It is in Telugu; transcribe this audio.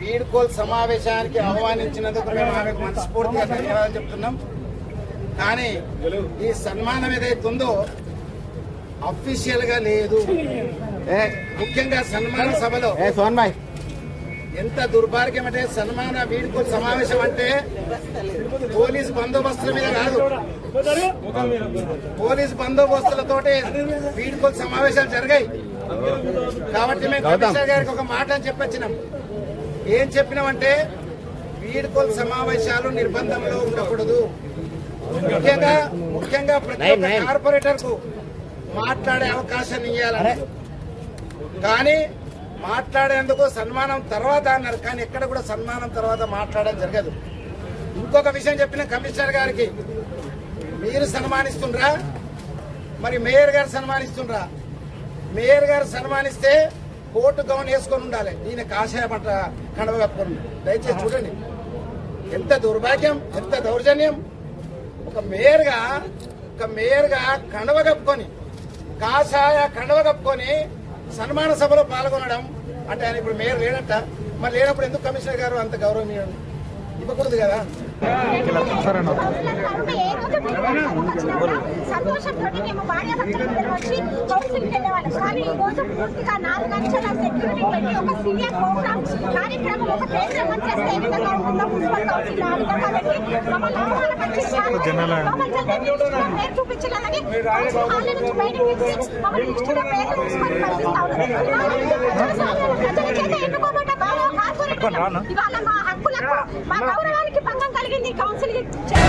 వీడ్కోల్ సమావేశానికి ఆహ్వానించినందుకు మేము ఆమెకు మనస్ఫూర్తిగా ధన్యవాదాలు చెప్తున్నాం. కానీ ఈ సన్మానం ఏదైతే ఉందో అఫీషియల్గా లేదు ముఖ్యంగా సన్మాన సభలో ఎంత దుర్భాగ్యం అంటే సన్మాన వీడ్కోల్ సమావేశం అంటే పోలీస్ బందోబస్తుల మీద కాదు. పోలీస్ బందోబస్తులతోటి వీడ్కోల్ సమావేశాలు జరిగాయి. కాబట్టి మేము కమిషనర్ గారికి ఒక మాట అని చెప్పొచ్చినాం. ఏం చెప్పినామంటే వీడ్కోల్ సమావేశాలు నిర్బంధంలో ఉండకూడదు. ముఖ్యంగా ముఖ్యంగా ప్రతి ఒక్క. కార్పొరేటర్కు మాట్లాడే అవకాశాన్ని ఇవ్వాలని కానీ మాట్లాడేందుకు సన్మానం తర్వాత అన్నారు. కానీ ఎక్కడ కూడా సన్మానం తర్వాత మాట్లాడడం జరగదు. ఇంకొక విషయం చెప్పిన కమిషనర్ గారికి మీరు సన్మానిస్తుండ్రా? మరి మేయర్ గారు సన్మానిస్తుండ్రా? మేయర్ గారు సన్మానిస్తే కోర్టు గౌన్ వేసుకొని ఉండాలి. ఈయన కాషాయ పట్ట కడవ కప్పుకొని దయచేసి చూడండి. ఎంత దౌర్భాగ్యం ఎంత దౌర్జన్యం. ఒక మేయర్గా ఒక మేయర్గా కండవ కప్పుకొని కాషాయ కండవ కప్పుకొని సన్మాన సభలో పాల్గొనడం అంటే ఆయన ఇప్పుడు మేయర్ లేడట. మరి లేనప్పుడు ఎందుకు కమిషనర్ గారు అంత గౌరవం ఇవ్వకూడదు కదా. సంతోషంతో మేము భార్యాభర్తలందరూ వచ్చి వెళ్ళేవాళ్ళం కానీ ఈ రోజు పూర్తిగా నాలుగు సెక్యూరిటీ పెట్టి ఒక సీనియర్ ప్రోగ్రామ్ కార్యక్రమం ఒక ఏ విధంగా ఉంటుందో మున్సిపల్ కౌన్సిల్ ఆ విధంగా పెట్టి మమ్మల్ని అవమానపరిచి పేరు కౌన్సిల్ హాల్ నుంచి బయటకు తీసి మమ్మల్ని తీసుకొని పంపిస్తా ఉన్నారు. ప్రజల చేత ఎన్నుకోబడ్డ ఇవాళ మా మా